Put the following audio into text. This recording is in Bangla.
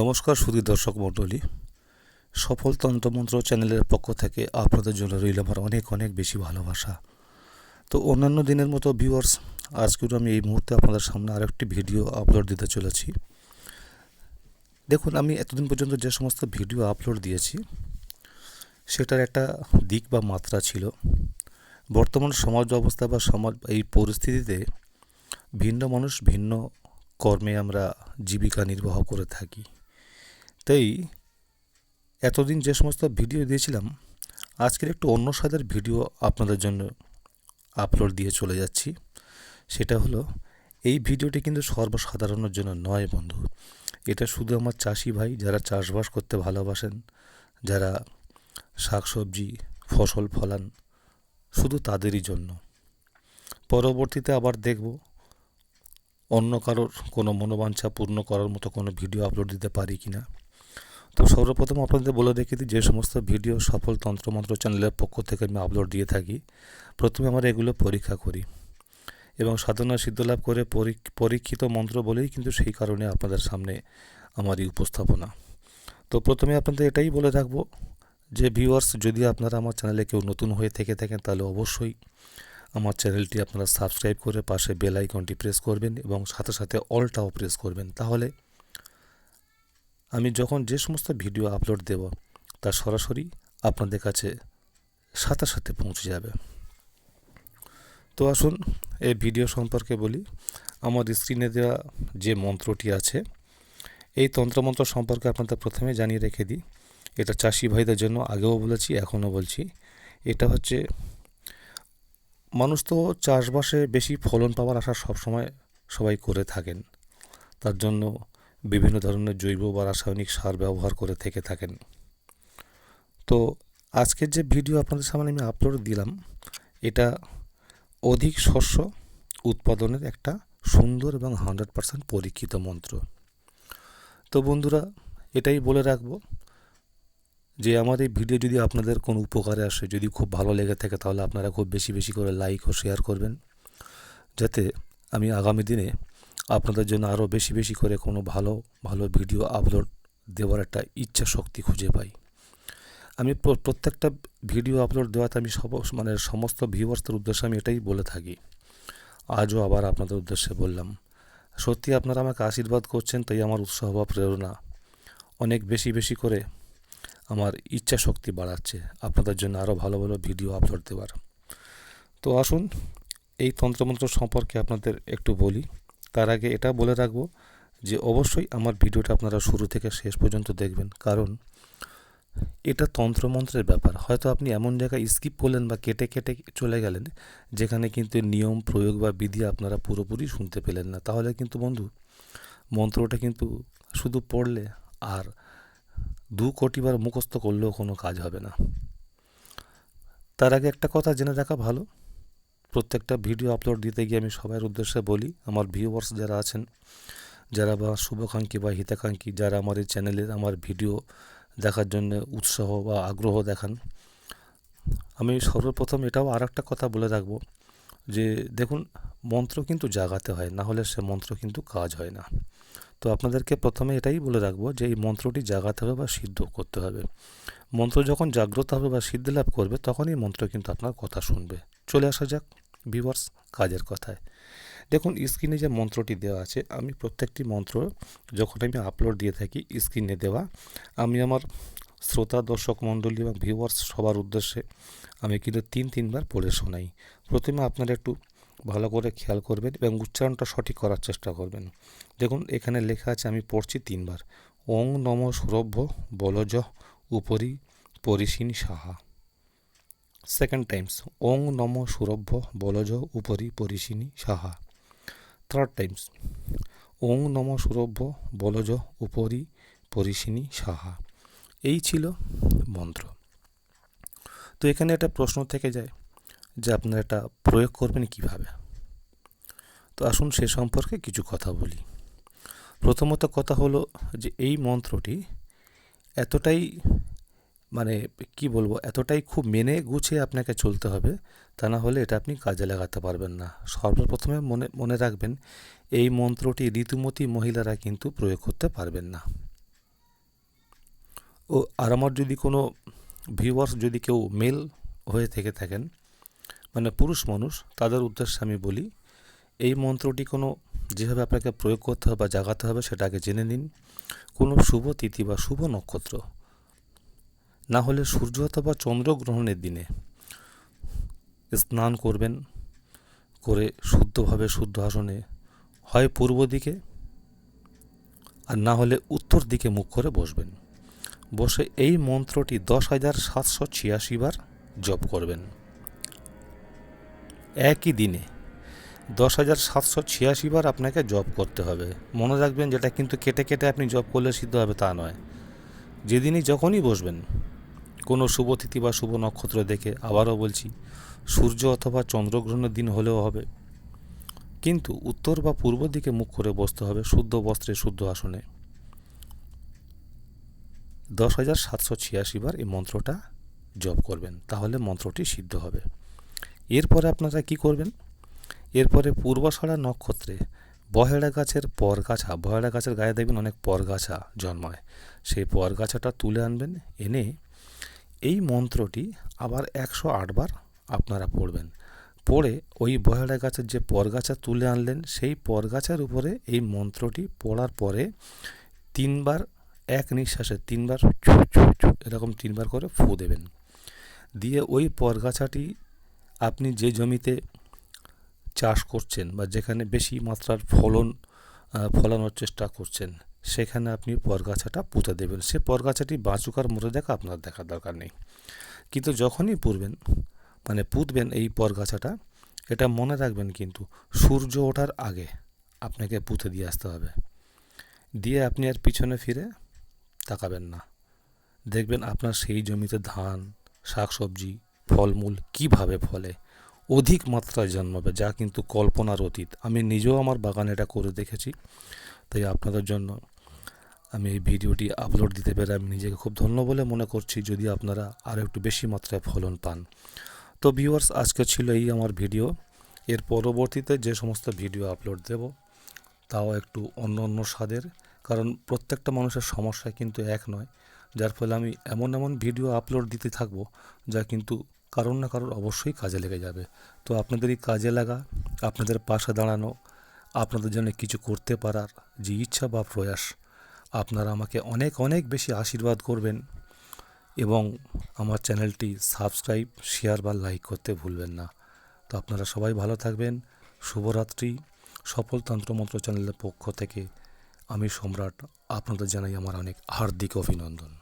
নমস্কার সুধী দর্শক মণ্ডলী। সফল তন্ত্রমন্ত্র চ্যানেলের পক্ষ থেকে আপনাদের জন্য রইল আমার অনেক অনেক বেশি ভালোবাসা। তো অন্যান্য দিনের মতো ভিউয়ার্স আজকেও আমি এই মুহূর্তে আপনাদের সামনে আরেকটি ভিডিও আপলোড দিতে চলেছি। দেখুন, আমি এতদিন পর্যন্ত যে সমস্ত ভিডিও আপলোড দিয়েছি, সেটার একটা দিক বা মাত্রা ছিল। বর্তমান সমাজ অবস্থা বা সমাজ এই পরিস্থিতিতে ভিন্ন মানুষ ভিন্ন কর্মে আমরা জীবিকা নির্বাহ করে থাকি। তাই এতদিন যে সমস্ত ভিডিও দিয়েছিলাম, আজকের একটু অন্য স্বাদের ভিডিও আপনাদের জন্য আপলোড দিয়ে চলে যাচ্ছি। সেটা হলো, এই ভিডিওটি কিন্তু সর্বসাধারণের জন্য নয় বন্ধু। এটা শুধু আমার চাষি ভাই যারা চাষবাস করতে ভালোবাসেন, যারা শাকসবজি, ফসল ফলান, শুধু তাদেরই জন্য। পরবর্তীতে আবার দেখব, অন্য কারোর কোনো মনোবাঞ্ছা পূর্ণ করার মতো কোনো ভিডিও আপলোড দিতে পারি কি না তো সর্বপ্রথম আপনাদের বলে রেখে দিই যে সমস্ত ভিডিও সফল তন্ত্রমন্ত্র চ্যানেলের পক্ষ থেকে আমি আপলোড দিয়ে থাকি। প্রথমে আমরা এগুলো পরীক্ষা করি এবং সাধনা সিদ্ধলাভ করে পরীক্ষিত মন্ত্র বলেই কিন্তু সেই কারণে আপনাদের সামনে আমার এই উপস্থাপনা। তো প্রথমে আপনাদের এটাই বলে রাখব যে ভিউয়ার্স যদি আপনারা আমার চ্যানেলে কেউ নতুন হয়ে থেকে থাকেন, তাহলে অবশ্যই আমার চ্যানেলটি আপনারা সাবস্ক্রাইব করে পাশে বেল আইকনটি প্রেস করবেন এবং সাথে সাথে অলটাও প্রেস করবেন। তাহলে আমি যখন যে সমস্ত ভিডিও আপলোড দেব, তা সরাসরি আপনাদের কাছে সাথে সাথে পৌঁছে যাবে। তো আসুন, এই ভিডিও সম্পর্কে বলি। আমার স্ক্রিনে দেওয়া যে মন্ত্রটি আছে, এই তন্ত্রমন্ত্র সম্পর্কে আপনাদের প্রথমে জানিয়ে রেখে দিই। এটা চাষি ভাইদের জন্য আগেও বলেছি, এখনও বলছি। এটা হচ্ছে, মানুষ তো চাষবাসে বেশি ফলন পাওয়ার আশা সবসময় সবাই করে থাকেন। তার জন্য বিভিন্ন ধরনের জৈব বা রাসায়নিক সার ব্যবহার করে থেকে থাকেন। তো আজকের যে ভিডিও আপনাদের সামনে আমি আপলোড দিলাম, এটা অধিক শস্য উৎপাদনের একটা সুন্দর এবং হান্ড্রেড পারসেন্ট পরীক্ষিত মন্ত্র। তো বন্ধুরা, এটাই বলে রাখব যে আমার এই ভিডিও যদি আপনাদের কোনো উপকারে আসে, যদি খুব ভালো লেগে থাকে, তাহলে আপনারা খুব বেশি বেশি করে লাইক ও শেয়ার করবেন। যাতে আমি আগামী দিনে আপনাদের জন্য আরও বেশি বেশি করে কোনো ভালো ভালো ভিডিও আপলোড দেওয়ার একটা ইচ্ছা শক্তি খুঁজে পাই। আমি প্রত্যেকটা ভিডিও আপলোড দেওয়াতে আমি সব মানে সমস্ত ভিউয়ার্সদের উদ্দেশ্যে আমি এটাই বলে থাকি। আজও আবার আপনাদের উদ্দেশ্যে বললাম, সত্যি আপনারা আমাকে আশীর্বাদ করছেন, তাই আমার উৎসাহ বা প্রেরণা অনেক বেশি বেশি করে আমার ইচ্ছা শক্তি বাড়াচ্ছে আপনাদের জন্য আরও ভালো ভালো ভিডিও আপলোড দেওয়ার। তো আসুন, এই তন্ত্রমন্ত্র সম্পর্কে আপনাদের একটু বলি। তার আগে এটা বলে রাখব যে অবশ্যই আমার ভিডিওটা আপনারা শুরু থেকে শেষ পর্যন্ত দেখবেন। কারণ এটা তন্ত্রমন্ত্রের ব্যাপার। হয়তো আপনি এমন জায়গায় স্কিপ করলেন বা কেটে কেটে চলে গেলেন যেখানে কিন্তু নিয়ম, প্রয়োগ বা বিধি আপনারা পুরোপুরি শুনতে পেলেন না। তাহলে কিন্তু বন্ধু, মন্ত্রটা কিন্তু শুধু পড়লে আর দু কোটিবার মুখস্থ করলেও কোনো কাজ হবে না। তার আগে একটা কথা জেনে রাখা ভালো। প্রত্যেকটা ভিডিও আপলোড দিতে গিয়ে আমি সবার উদ্দেশ্যে বলি, আমার ভিউয়ার্স যারা আছেন, যারা বা শুভাকাঙ্ক্ষী বা হিতাকাঙ্ক্ষী, যারা আমার এই চ্যানেলের আমার ভিডিও দেখার জন্য উৎসাহ বা আগ্রহ দেখান, আমি সর্বপ্রথম এটাও আর একটা কথা বলে রাখব যে, দেখুন, মন্ত্র কিন্তু জাগাতে হয়, না হলে সে মন্ত্র কিন্তু কাজ হয় না। তো আপনাদেরকে প্রথমে এটাই বলে রাখব যে, এই মন্ত্রটি জাগাতে হবে বা সিদ্ধ করতে হবে। মন্ত্র যখন জাগ্রত হবে বা সিদ্ধি লাভ করবে, তখনই মন্ত্র কিন্তু আপনার কথা শুনবে। চলে আসা যাক। ভিভার্স কাজের কথায়। দেখুন, স্ক্রিনে যে মন্ত্রটি দেওয়া আছে, আমি প্রত্যেকটি মন্ত্র যখন আমি আপলোড দিয়ে থাকি, স্ক্রিনে দেওয়া, আমি আমার শ্রোতা, দর্শক, মণ্ডলী এবং ভিউয়ার্স সবার উদ্দেশ্যে আমি কিন্তু তিন, তিনবার পড়ে শোনাই। প্রথমে আপনারা একটু ভালো করে খেয়াল করবেন এবং উচ্চারণটা সঠিক করার চেষ্টা করবেন। দেখুন, এখানে লেখা আছে, আমি পড়ছি তিনবার। ওং নম সৌরভ্য বলজ উপরি পরিসীন সাহা। সেকেন্ড টাইমস ওং নম সুরভ্য বলজ উপরি পরিসিনী সাহা থার্ড টাইমস ওং নম সুরভ্য বলজ উপরি পরিসিনী সাহা এই ছিল মন্ত্র। তো এখানে একটা প্রশ্ন থেকে যায় যে আপনারা এটা প্রয়োগ করবেন কীভাবে? তো আসুন সে সম্পর্কে কিছু কথা বলি। প্রথমত কথা হলো যে এই মন্ত্রটি এতটাই মানে কি বলব, এতটাই খুব মেনে গুছিয়ে আপনাকে চলতে হবে, তা না হলে এটা আপনি কাজে লাগাতে পারবেন না। সর্বপ্রথমে মনে মনে রাখবেন, এই মন্ত্রটি ঋতুমতী মহিলারা কিন্তু প্রয়োগ করতে পারবেন না। ও, আর আমার যদি কোনো ভিউয়ার্স যদি কেউ মেল হয়ে থেকে থাকেন মানে পুরুষ মানুষ, তাদের উদ্দেশ্যে আমি বলি, এই মন্ত্রটি কোনো যেভাবে আপনাকে প্রয়োগ করতে হবে বা জাগাতে হবে সেটা আগে জেনে নিন। কোনো শুভ তিথি বা শুভ নক্ষত্র না হলে সূর্য অথবা চন্দ্রগ্রহণের দিনে স্নান করবেন করে শুদ্ধভাবে শুদ্ধ আসনে, হয় পূর্ব দিকে আর না হলে উত্তর দিকে মুখ করে বসবেন। বসে এই মন্ত্রটি দশ হাজার সাতশো ছিয়াশি বার জপ করবেন। একই দিনে দশ হাজার সাতশো ছিয়াশি বার আপনাকে জব করতে হবে। মনে রাখবেন যেটা কিন্তু কেটে কেটে আপনি জব করলে সিদ্ধ হবে তা নয়। যেদিনই যখনই বসবেন কোনো শুভ তিথি বা শুভ নক্ষত্র দেখে আবারও বলছি, সূর্য অথবা চন্দ্রগ্রহণের দিন হলেও হবে। কিন্তু উত্তর বা পূর্ব দিকে মুখ করে বসতে হবে শুদ্ধ বস্ত্রে শুদ্ধ আসনে। দশ হাজার সাতশো ছিয়াশি বার এই মন্ত্রটা জপ করবেন, তাহলে মন্ত্রটি সিদ্ধ হবে। এরপরে আপনারা কি করবেন? এরপরে পূর্বষাড়া নক্ষত্রে বহেড়া গাছের পরগাছা, বহেড়া গাছের গায়ে দেখবেন অনেক পরগাছা জন্মায়। সেই পরগাছাটা তুলে আনবেন, এনে এই মন্ত্রটি আবার একশো আটবার আপনারা পড়বেন। পড়ে ওই বহেড়া গাছের যে পরগাছা তুলে আনলেন, সেই পরগাছার উপরে এই মন্ত্রটি পড়ার পরে তিনবার এক নিঃশ্বাসে তিনবার ছু ছু ছু এরকম তিনবার করে ফু দেবেন। দিয়ে ওই পরগাছাটি আপনি যে জমিতে চাষ করছেন বা যেখানে বেশি মাত্রার ফলন ফলানোর চেষ্টা করছেন সেখানে আপনি পরগাছাটা পুঁতে দেবেন। সে পরগাছাটি বাঁচুক আর মরে দেখা আপনার দেখার দরকার নেই। কিন্তু যখনই পুরবেন মানে পুঁতবেন এই পরগাছাটা, এটা মনে রাখবেন কিন্তু সূর্য ওঠার আগে আপনাকে পুঁতে দিয়ে আসতে হবে। দিয়ে আপনি আর পিছনে ফিরে তাকাবেন না। দেখবেন আপনার সেই জমিতে ধান, শাকসবজি, ফলমূল কীভাবে ফলে, অধিক মাত্রায় জন্মাবে, যা কিন্তু কল্পনার অতীত। আমি নিজেও আমার বাগানে এটা করে দেখেছি। তাই আপনাদের জন্য আমি এই ভিডিওটি আপলোড দিতে পেরে আমি নিজেকে খুব ধন্য বলে মনে করছি যদি আপনারা আরও একটু বেশি মাত্রায় ফলন পান। তো ভিউয়ার্স আজকে ছিল এই আমার ভিডিও। এর পরবর্তীতে যে সমস্ত ভিডিও আপলোড দেব, তাও একটু অন্য অন্য স্বাদের। কারণ প্রত্যেকটা মানুষের সমস্যা কিন্তু এক নয়। যার ফলে আমি এমন এমন ভিডিও আপলোড দিতে থাকব, যা কিন্তু কারোর না কারোর অবশ্যই কাজে লেগে যাবে। তো আপনাদেরই কাজে লাগা, আপনাদের পাশে দাঁড়ানো, আপনাদের জন্য কিছু করতে পারার যে ইচ্ছা বা প্রয়াস আপনারা আমাকে অনেক অনেক বেশি আশীর্বাদ করবেন এবং আমার চ্যানেলটি সাবস্ক্রাইব, শেয়ার বা লাইক করতে ভুলবেন না। তো আপনারা সবাই ভালো থাকবেন। শুভরাত্রি। সফল তন্ত্রমন্ত্র চ্যানেলের পক্ষ থেকে আমি সম্রাট আপনাদের জানাই আমার অনেক হার্দিক অভিনন্দন।